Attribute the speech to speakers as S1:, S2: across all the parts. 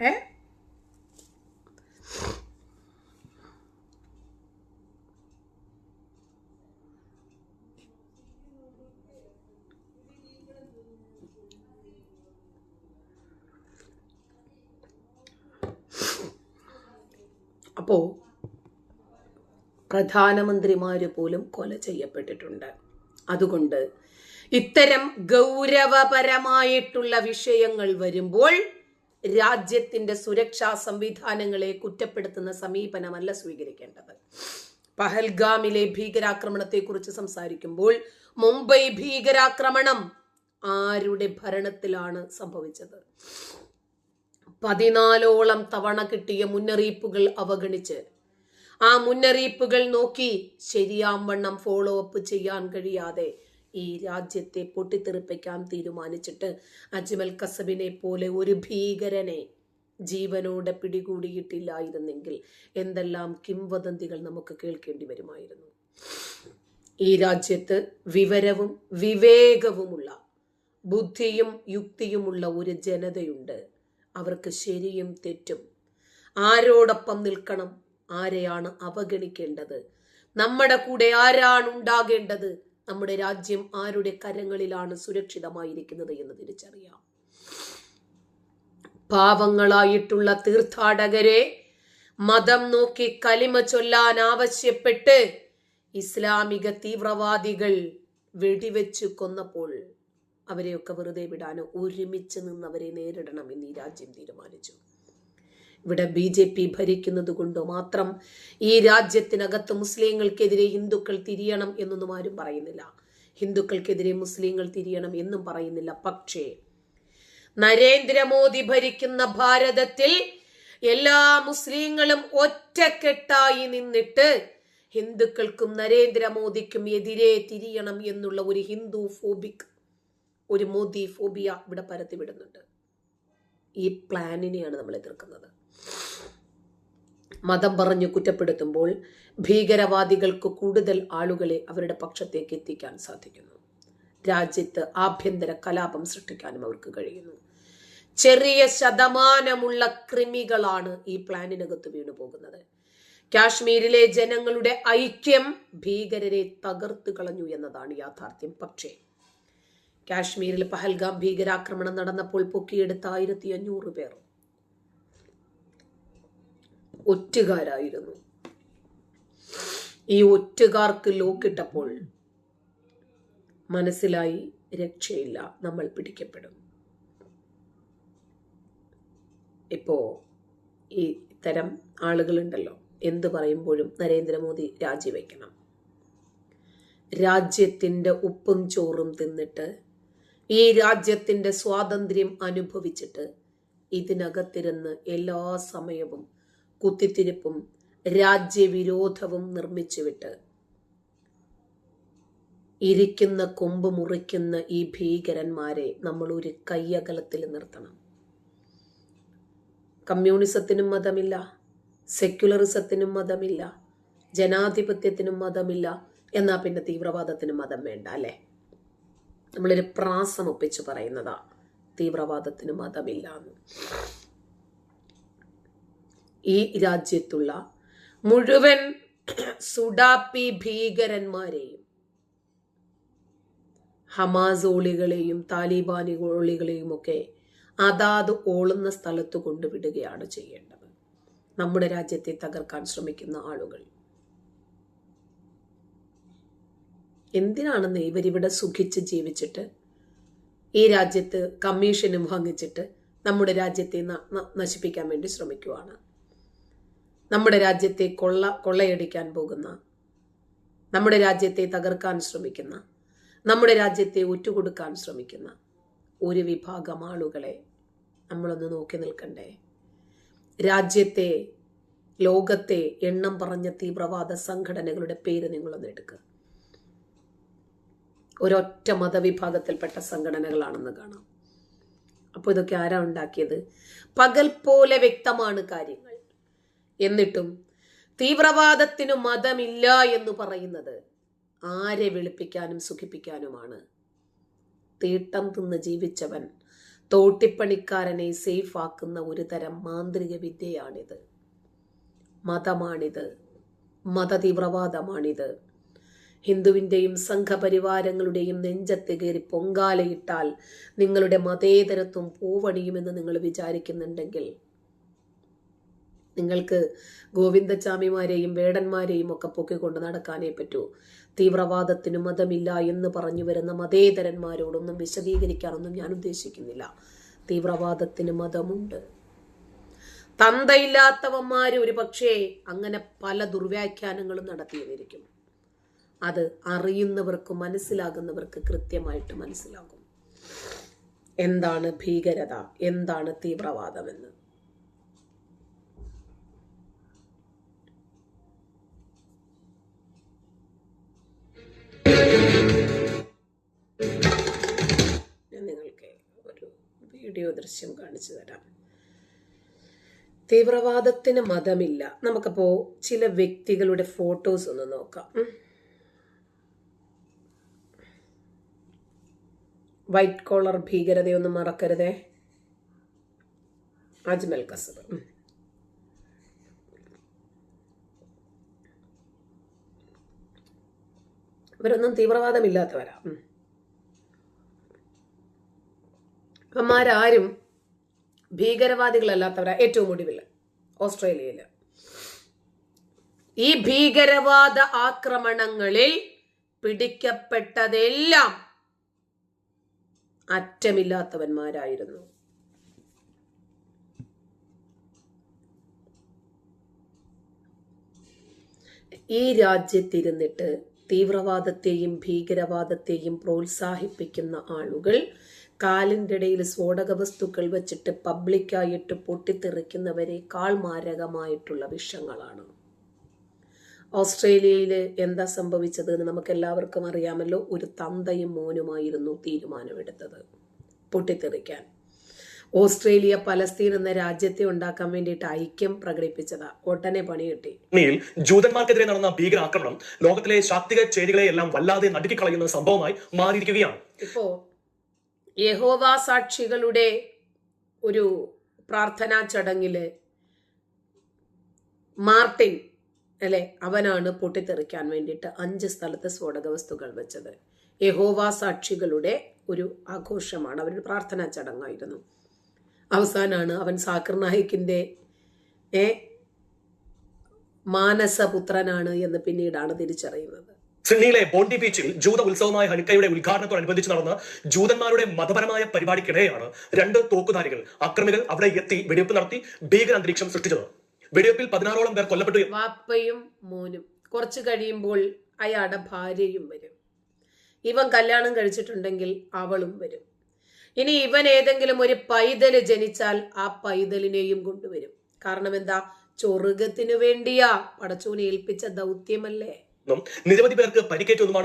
S1: ഏ? അപ്പോ പ്രധാനമന്ത്രിമാര് പോലും കൊല ചെയ്യപ്പെട്ടിട്ടുണ്ട്. അതുകൊണ്ട് ഇത്തരം ഗൗരവപരമായിട്ടുള്ള വിഷയങ്ങൾ വരുമ്പോൾ രാജ്യത്തിന്റെ സുരക്ഷാ സംവിധാനങ്ങളെ കുറ്റപ്പെടുത്തുന്ന സമീപനമല്ല സ്വീകരിക്കേണ്ടത്. പഹൽഗാമിലെ ഭീകരാക്രമണത്തെക്കുറിച്ച് സംസാരിക്കുമ്പോൾ മുംബൈ ഭീകരാക്രമണം ആരുടെ ഭരണത്തിലാണ് സംഭവിച്ചത്? പതിനാലോളം തവണ കിട്ടിയ മുന്നറിയിപ്പുകൾ അവഗണിച്ച് ആ മുന്നറിയിപ്പുകൾ നോക്കി ശരിയാം വണ്ണം ഫോളോ അപ്പ് ചെയ്യാൻ കഴിയാതെ ഈ രാജ്യത്തെ പൊട്ടിത്തെറിപ്പിക്കാൻ തീരുമാനിച്ചിട്ട് അജ്മൽ കസബിനെ പോലെ ഒരു ഭീകരനെ ജീവനോടെ പിടികൂടിയിട്ടില്ലായിരുന്നെങ്കിൽ എന്തെല്ലാം കിംവദന്തികൾ നമുക്ക് കേൾക്കേണ്ടി വരുമായിരുന്നു. ഈ രാജ്യത്ത് വിവരവും വിവേകവുമുള്ള ബുദ്ധിയും യുക്തിയുമുള്ള ഒരു ജനതയുണ്ട്. അവർക്ക് ശരിയും തെറ്റും. ആരോടൊപ്പം നിൽക്കണം. ആരെയാണ് അവഗണിക്കേണ്ടത്? നമ്മുടെ കൂടെ ആരാണ് ഉണ്ടാകേണ്ടത്? നമ്മുടെ രാജ്യം ആരുടെ കരങ്ങളിലാണ് സുരക്ഷിതമായിരിക്കുന്നത് എന്ന് തിരിച്ചറിയാം. പാവങ്ങളായിട്ടുള്ള തീർത്ഥാടകരെ മതം നോക്കി കലിമ ചൊല്ലാൻ ആവശ്യപ്പെട്ട് ഇസ്ലാമിക തീവ്രവാദികൾ വെടിവെച്ച് കൊന്നപ്പോൾ അവരെയൊക്കെ വെറുതെ വിടാനോ ഒരുമിച്ച് നിന്ന് അവരെ നേരിടണം എന്ന് ഈ രാജ്യം തീരുമാനിച്ചു. ഇവിടെ ബി ജെ പി ഭരിക്കുന്നത് കൊണ്ട് മാത്രം ഈ രാജ്യത്തിനകത്ത് മുസ്ലിങ്ങൾക്കെതിരെ ഹിന്ദുക്കൾ തിരിയണം എന്നൊന്നും ആരും പറയുന്നില്ല. ഹിന്ദുക്കൾക്കെതിരെ മുസ്ലിങ്ങൾ തിരിയണം എന്നും പറയുന്നില്ല. പക്ഷേ നരേന്ദ്രമോദി ഭരിക്കുന്ന ഭാരതത്തിൽ എല്ലാ മുസ്ലിങ്ങളും ഒറ്റക്കെട്ടായി നിന്നിട്ട് ഹിന്ദുക്കൾക്കും നരേന്ദ്രമോദിക്കും എതിരെ തിരിയണം എന്നുള്ള ഒരു ഹിന്ദു ഫോബിക് ഒരു മോദി ഫോബിയ ഇവിടെ പരത്തിവിടുന്നുണ്ട് ഈ പ്ലാനിനെയാണ് നമ്മൾ എതിർക്കുന്നത്. മതം പറഞ്ഞു കുറ്റപ്പെടുത്തുമ്പോൾ ഭീകരവാദികൾക്ക് കൂടുതൽ ആളുകളെ അവരുടെ പക്ഷത്തേക്ക് എത്തിക്കാൻ സാധിക്കുന്നു. രാജ്യത്ത് ആഭ്യന്തര കലാപം സൃഷ്ടിക്കാനും അവർക്ക് കഴിയുന്നു. ചെറിയ ശതമാനമുള്ള കൃമികളാണ് ഈ പ്ലാനിനകത്ത് വീണു പോകുന്നത്. കാശ്മീരിലെ ജനങ്ങളുടെ ഐക്യം ഭീകരരെ തകർത്തു കളഞ്ഞു എന്നതാണ് യാഥാർത്ഥ്യം. പക്ഷേ കാശ്മീരിൽ പഹൽഗാം ഭീകരാക്രമണം നടന്നപ്പോൾ പൊക്കിയെടുത്ത ആയിരത്തി അഞ്ഞൂറ് പേർ ഒറ്റുകാരായിരുന്നു. ഈ ഒറ്റുകാർക്ക് ലോക്കിട്ടപ്പോൾ മനസ്സിലായി രക്ഷയില്ല നമ്മൾ പിടിക്കപ്പെടും. ഇപ്പോ ഈ തരം ആളുകളുണ്ടല്ലോ എന്ത് പറയുമ്പോഴും നരേന്ദ്രമോദി രാജിവെക്കണം. രാജ്യത്തിന്റെ ഉപ്പും ചോറും തിന്നിട്ട് ഈ രാജ്യത്തിന്റെ സ്വാതന്ത്ര്യം അനുഭവിച്ചിട്ട് ഇതിനകത്തിരുന്ന് എല്ലാ സമയവും കുത്തിത്തിരിപ്പും രാജ്യവിരോധവും നിർമ്മിച്ചുവിട്ട് ഇരിക്കുന്ന കൊമ്പ് മുറിക്കുന്ന ഈ ഭീകരന്മാരെ നമ്മൾ ഒരു കയ്യകലത്തിൽ നിർത്തണം. കമ്മ്യൂണിസത്തിനും മതമില്ല സെക്യുലറിസത്തിനും മതമില്ല ജനാധിപത്യത്തിനും മതമില്ല എന്നാ പിന്നെ തീവ്രവാദത്തിനും മതം വേണ്ട അല്ലേ? നമ്മളൊരു പ്രാസം ഒപ്പിച്ച് പറയുന്നതാ തീവ്രവാദത്തിന് മതമില്ല എന്ന് ഈ രാജ്യത്തുള്ള മുഴുവൻ സുഡാപ്പി ഭീകരന്മാരെയും ഹമാസോളികളെയും താലിബാനികളെയും ഒക്കെ അതാത് ഓളുന്ന സ്ഥലത്ത് കൊണ്ടുവിടുകയാണ് ചെയ്യേണ്ടത്. നമ്മുടെ രാജ്യത്തെ തകർക്കാൻ ശ്രമിക്കുന്ന ആളുകൾ. എന്തിനാണെന്ന് ഇവരിവിടെ സുഖിച്ച് ജീവിച്ചിട്ട് ഈ രാജ്യത്ത് കമ്മീഷനും വാങ്ങിച്ചിട്ട് നമ്മുടെ രാജ്യത്തെ നശിപ്പിക്കാൻ വേണ്ടി ശ്രമിക്കുവാണ്? നമ്മുടെ രാജ്യത്തെ കൊള്ള കൊള്ളയടിക്കാൻ പോകുന്ന നമ്മുടെ രാജ്യത്തെ തകർക്കാൻ ശ്രമിക്കുന്ന നമ്മുടെ രാജ്യത്തെ ഒറ്റുകൊടുക്കാൻ ശ്രമിക്കുന്ന ഒരു വിഭാഗം ആളുകളെ നമ്മളൊന്ന് നോക്കി നിൽക്കണ്ടേ? രാജ്യത്തെ ലോകത്തെ എണ്ണം പറഞ്ഞ തീവ്രവാദ സംഘടനകളുടെ പേര് നിങ്ങളൊന്ന് എടുക്കുക ഒരൊറ്റ മതവിഭാഗത്തിൽപ്പെട്ട സംഘടനകളാണെന്ന് കാണാം. അപ്പോൾ ഇതൊക്കെ ആരാ ഉണ്ടാക്കിയത്? പകൽ പോലെ വ്യക്തമാണ് കാര്യങ്ങൾ. എന്നിട്ടും തീവ്രവാദത്തിനു മതമില്ല എന്ന് പറയുന്നത് ആരെ വെളുപ്പിക്കാനും സുഖിപ്പിക്കാനുമാണ്. തീട്ടം തിന്ന് ജീവിച്ചവൻ തോട്ടിപ്പണിക്കാരനെ സേഫ് ആക്കുന്ന ഒരു തരം മാന്ത്രിക വിദ്യയാണിത്. മതമാണിത്. മതതീവ്രവാദമാണിത്. ഹിന്ദുവിന്റെയും സംഘപരിവാരങ്ങളുടെയും നെഞ്ചത്ത് കയറി പൊങ്കാലയിട്ടാൽ നിങ്ങളുടെ മതേതരത്വം പൂവണിയുമെന്ന് നിങ്ങൾ വിചാരിക്കുന്നുണ്ടെങ്കിൽ നിങ്ങൾക്ക് ഗോവിന്ദച്ചാമിമാരെയും വേടന്മാരെയും ഒക്കെ പൊക്കിക്കൊണ്ട് നടക്കാനേ പറ്റൂ. തീവ്രവാദത്തിന് മതമില്ല എന്ന് പറഞ്ഞു വരുന്ന മതേതരന്മാരോടൊന്നും വിശദീകരിക്കാനൊന്നും ഞാൻ ഉദ്ദേശിക്കുന്നില്ല. തീവ്രവാദത്തിന് മതമുണ്ട്. തന്തയില്ലാത്തവന്മാർ ഒരു പക്ഷേ അങ്ങനെ പല ദുർവ്യാഖ്യാനങ്ങളും നടത്തിയതായിരിക്കും അത് അറിയുന്നവർക്ക് മനസ്സിലാകുന്നവർക്ക് കൃത്യമായിട്ട് മനസ്സിലാകും. എന്താണ് ഭീകരത? എന്താണ് തീവ്രവാദമെന്ന്? വീഡിയോ ദൃശ്യം കാണിച്ചു തരാം. തീവ്രവാദത്തിന് മതമില്ല. നമുക്കപ്പോ ചില വ്യക്തികളുടെ ഫോട്ടോസ് ഒന്ന് നോക്കാം. വൈറ്റ് കോളർ ഭീകരതയൊന്നും മറക്കരുതേ. അജ്മൽ കസബ്. ഇവരൊന്നും തീവ്രവാദമില്ലാത്തവരാ. ഉം. ഇവന്മാരാരും ഭീകരവാദികളല്ലാത്തവരാ ഏറ്റവും ഒടുവിൽ ഓസ്ട്രേലിയയിൽ ഈ ഭീകരവാദ ആക്രമണങ്ങളിൽ പിടിക്കപ്പെട്ടതെല്ലാം അറ്റമില്ലാത്തവന്മാരായിരുന്നു ഈ രാജ്യത്തിരുന്നിട്ട് തീവ്രവാദത്തെയും ഭീകരവാദത്തെയും പ്രോത്സാഹിപ്പിക്കുന്ന ആളുകൾ കാലിന്റെ ഇടയിൽ സ്ഫോടക വസ്തുക്കൾ വെച്ചിട്ട് പബ്ലിക്കായിട്ട് പൊട്ടിത്തെറിക്കുന്നവരെക്കാൾ മാരകമായിട്ടുള്ള വിഷങ്ങളാണ്. ഓസ്ട്രേലിയയിൽ എന്താ സംഭവിച്ചത് എന്ന് നമുക്ക് എല്ലാവർക്കും അറിയാമല്ലോ. ഒരു തന്തയും മോനുമായിരുന്നു തീരുമാനമെടുത്തത് പൊട്ടിത്തെറിക്കാൻ. ഓസ്ട്രേലിയ പലസ്തീൻ എന്ന രാജ്യത്തെ ഉണ്ടാക്കാൻ വേണ്ടിയിട്ട് ഐക്യം പ്രകടിപ്പിച്ചതാ. ഒട്ടനെ പണി കിട്ടി.
S2: ജൂതന്മാർക്കെതിരെ നടന്ന ഭീകരാക്രമണം ലോകത്തിലെ ശാക്തിക ചേരികളെ എല്ലാം വല്ലാതെ നടുക്കിക്കളയുന്ന സംഭവമായി മാറിയിരിക്കുകയാണ്.
S1: ഇപ്പോ യഹോവ സാക്ഷികളുടെ ഒരു പ്രാർത്ഥനാ ചടങ്ങിൽ മാർട്ടിൻ അല്ലെ അവനാണ് പൊട്ടിത്തെറിക്കാൻ വേണ്ടിയിട്ട് അഞ്ച് സ്ഥലത്ത് സ്ഫോടക വസ്തുക്കൾ വെച്ചത്. യഹോവ സാക്ഷികളുടെ ഒരു ആഘോഷമാണ്. അവരുടെ പ്രാർത്ഥനാ ചടങ്ങായിരുന്നു. അവസാനാണ് അവൻ സാക്കിർ നായിക്കിന്റെ ഏ മാനസപുത്രനാണ് എന്ന് പിന്നീടാണ് തിരിച്ചറിയുന്നത്.
S2: സിഡ്നിയിലെ ബോണ്ടി ബീച്ചിൽ ജൂത ഉത്സവമായ ഹനുക്കയുടെ ഉദ്ഘാടനത്തോടനുബന്ധിച്ച് നടന്ന ജൂതന്മാരുടെ മതപരമായ പരിപാടിക്കിടെയാണ് രണ്ട് തോക്കുധാരികൾ അക്രമികൾ അവിടെ എത്തി വെടിവെപ്പ് നടത്തി ഭീകര അന്തരീക്ഷം സൃഷ്ടിച്ചത്. വെടിവെപ്പിൽ പതിനാറോളം പേർ കൊല്ലപ്പെട്ടു
S1: വാപ്പയും മോനും കുറച്ച് കഴിയുമ്പോൾ അയാളുടെ ഭാര്യയും വരും. ഇവൻ കല്യാണം കഴിച്ചിട്ടുണ്ടെങ്കിൽ അവളും വരും. ഇനി ഇവൻ ഏതെങ്കിലും ഒരു പൈതൽ ജനിച്ചാൽ ആ പൈതലിനെയും കൊണ്ടുവരും. കാരണം എന്താ? ചൊറുകത്തിനു വേണ്ടിയാ പടച്ചോനെ ഏൽപ്പിച്ച ദൗത്യമല്ലേ?
S2: എന്നും നിരവധി പേർക്ക്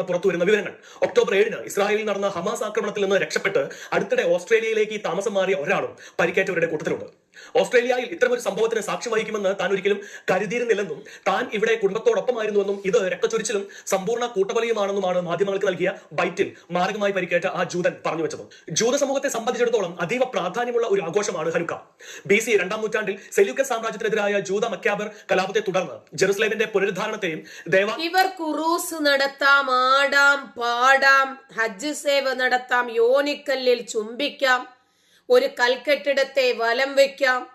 S2: പുറത്തു വരുന്ന വിവരങ്ങൾ. ഒക്ടോബർ ഏഴിന് ഇസ്രായേലിൽ നടന്ന ഹമാസ് ആക്രമണത്തിൽ നിന്ന് രക്ഷപ്പെട്ട് അടുത്തിടെ ഓസ്ട്രേലിയയിലേക്ക് താമസം മാറിയ ഒരാളും പരിക്കേറ്റവരുടെ കൂട്ടത്തിലുണ്ട്. ഓസ്ട്രേലിയയിൽ ഇത്തരമൊരു സംഭവത്തിന് സാക്ഷി വഹിക്കുമെന്ന് താൻ ഒരിക്കലും കരുതിയിരുന്നില്ലെന്നും താൻ ഇവിടെ കുടുംബത്തോടൊപ്പമായിരുന്നുവെന്നും ഇത് രക്തച്ചൊരിച്ചിലും സമ്പൂർണ കൂട്ടബലിയുമാണെന്നുമാണ് മാധ്യമങ്ങൾക്ക് നൽകിയ ബൈറ്റിൽ മാരകമായി പരിക്കേറ്റ ആ ജൂതൻ പറഞ്ഞു വെച്ചത്. ജൂത സമൂഹത്തെ സംബന്ധിച്ചിടത്തോളം അതീവ പ്രാധാന്യമുള്ള ഒരു ആഘോഷമാണ് ഹനുക്ക ബി സി രണ്ടാം നൂറ്റാണ്ടിൽ സെല്യൂക്കസ് സാമ്രാജ്യത്തിനെതിരായ ജൂത മക്യാബർ കലാപത്തെ തുടർന്ന് ജെറുസലേമിന്റെ പുനരുദ്ധാരണത്തെയും ദേവ
S1: ഇവർ കുറൂസ് നടത്താം ആടാം പാടാം ഹജ്ജ് സേവ നടത്താം യോനിക്കല്ലിൽ ചുംബിക്കാം. ഒരു കൽക്കെട്ടിടത്തെ വലം വയ്ക്കാം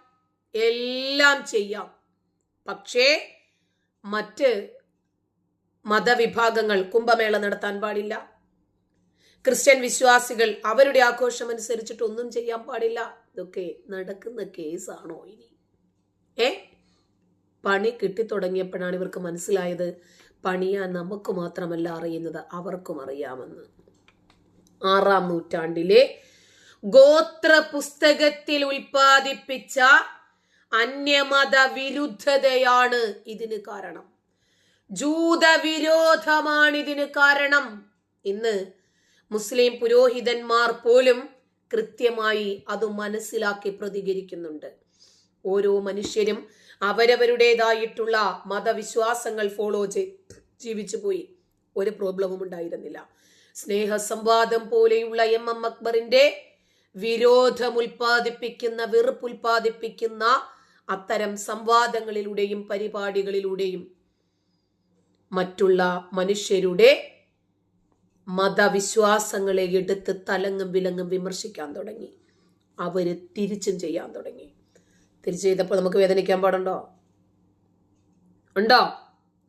S1: എല്ലാം ചെയ്യാം. പക്ഷേ മറ്റ് മതവിഭാഗങ്ങൾ കുംഭമേള നടത്താൻ പാടില്ല. ക്രിസ്ത്യൻ വിശ്വാസികൾ അവരുടെ ആഘോഷം അനുസരിച്ചിട്ട് ഒന്നും ചെയ്യാൻ പാടില്ല. ഇതൊക്കെ നടക്കുന്ന കേസാണോ ഇനി? ഏ? പണി കിട്ടിത്തുടങ്ങിയപ്പോഴാണ് ഇവർക്ക് മനസ്സിലായത്. പണിയാൻ നമുക്ക് മാത്രമല്ല അറിയുന്നത് അവർക്കും അറിയാമെന്ന്. ആറാം നൂറ്റാണ്ടിലെ ഗോത്ര പുസ്തകത്തിൽ ഉൽപ്പാദിപ്പിച്ച അന്യമത വിരുദ്ധതയാണ് ഇതിന് കാരണം. ജൂതവിരോധമാണ് ഇതിന് കാരണം ഇന്ന് മുസ്ലിം പുരോഹിതന്മാർ പോലും കൃത്യമായി അത് മനസ്സിലാക്കി പ്രതികരിക്കുന്നുണ്ട്. ഓരോ മനുഷ്യരും അവരവരുടേതായിട്ടുള്ള മതവിശ്വാസങ്ങൾ ഫോളോ ചെയ്ത് ജീവിച്ചു പോയി. ഒരു പ്രോബ്ലവും ഉണ്ടായിരുന്നില്ല. സ്നേഹ സംവാദം പോലെയുള്ള എം എം അക്ബറിന്റെ വിരോധം ഉൽപ്പാദിപ്പിക്കുന്ന വെറുപ്പ് ഉൽപ്പാദിപ്പിക്കുന്ന അത്തരം സംവാദങ്ങളിലൂടെയും പരിപാടികളിലൂടെയും മറ്റുള്ള മനുഷ്യരുടെ മതവിശ്വാസങ്ങളെ എടുത്ത് തലങ്ങും വിലങ്ങും വിമർശിക്കാൻ തുടങ്ങി. അവർ തിരിച്ചും ചെയ്യാൻ തുടങ്ങി. തിരിച്ചു ചെയ്തപ്പോൾ നമുക്ക് വേദനിക്കാൻ പാടുണ്ടോ? ഉണ്ടോ?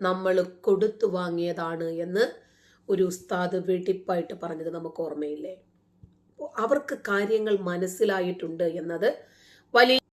S1: നമ്മൾ കൊടുത്തു വാങ്ങിയതാണ് എന്ന് ഒരു ഉസ്താദ് വെടിപ്പായിട്ട് പറഞ്ഞത് നമുക്ക് ഓർമ്മയില്ലേ? അവർക്ക് കാര്യങ്ങൾ മനസ്സിലായിട്ടുണ്ട് എന്നത് വലിയ